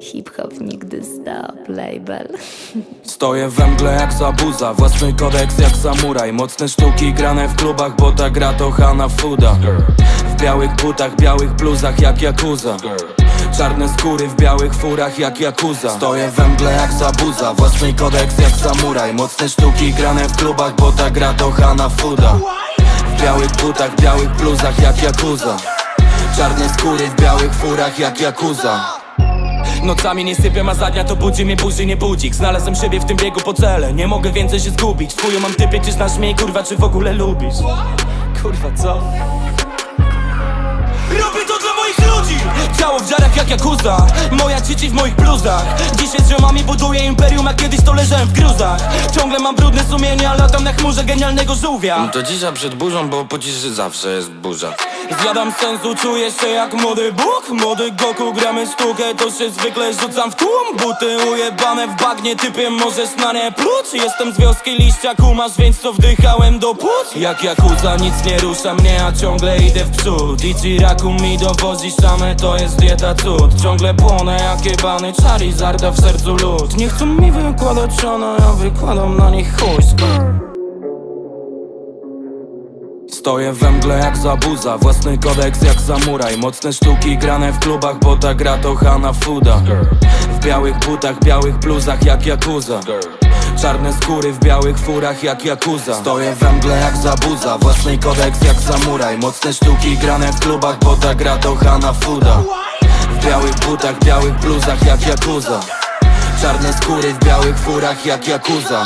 Hip-hop nigdy stop, label. Stoję we mgle jak zabuza Własny kodeks jak samuraj. Mocne sztuki grane w klubach Bo ta gra to Hana Fuda. W białych butach, białych bluzach jak Yakuza. Czarne skóry w białych furach jak Yakuza. Stoję we mgle jak zabuza Własny kodeks jak samuraj. Mocne sztuki grane w klubach Bo ta gra to Hana Fuda. W białych butach, białych bluzach jak Yakuza. Czarne skóry w białych furach jak Yakuza Nocami nie sypię, a za dnia to budzi mnie burzy, nie budzik Znalazłem siebie w tym biegu po cele, nie mogę więcej się zgubić chuju mam typie, czy znasz mnie, kurwa, czy w ogóle lubisz? Kurwa, co? Jak Yakuza Moja dzieci w moich bluzach. Dzisiaj z ziomami buduję imperium, a kiedyś to leżałem w gruzach. Ciągle mam brudne sumienie, a latam na chmurze genialnego żółwia. To dzisiaj przed burzą, bo po ciszy zawsze jest burza. Zjadam sensu, czuję się jak młody Bóg. Młody Goku, gramy sztukę, to się zwykle rzucam w tłum. Buty ujebane w bagnie, typie możesz na nie pluć. Jestem z wioski liścia, kumasz, więc co wdychałem do płuc. Jak Yakuza, nic nie rusza mnie, a ciągle idę w przód. Ichiraku mi dowozi szamę, to jest dieta cud Ciągle płonę jak jebany Charizarda w sercu lód. Nie chcą mi wykładać szana, ja wykładam na nich chuj Skrr. Stoję we mgle jak zabuza Własny kodeks jak samuraj. Mocne sztuki grane w klubach Bo ta gra to Hana Fuda. W białych butach, białych bluzach jak Yakuza. Czarne skóry w białych furach jak Yakuza. Stoję we mgle jak zabuza Własny kodeks jak samuraj. Mocne sztuki grane w klubach Bo ta gra to Hana Fuda W białych butach, białych bluzach jak Yakuza Czarne skóry w białych furach jak Yakuza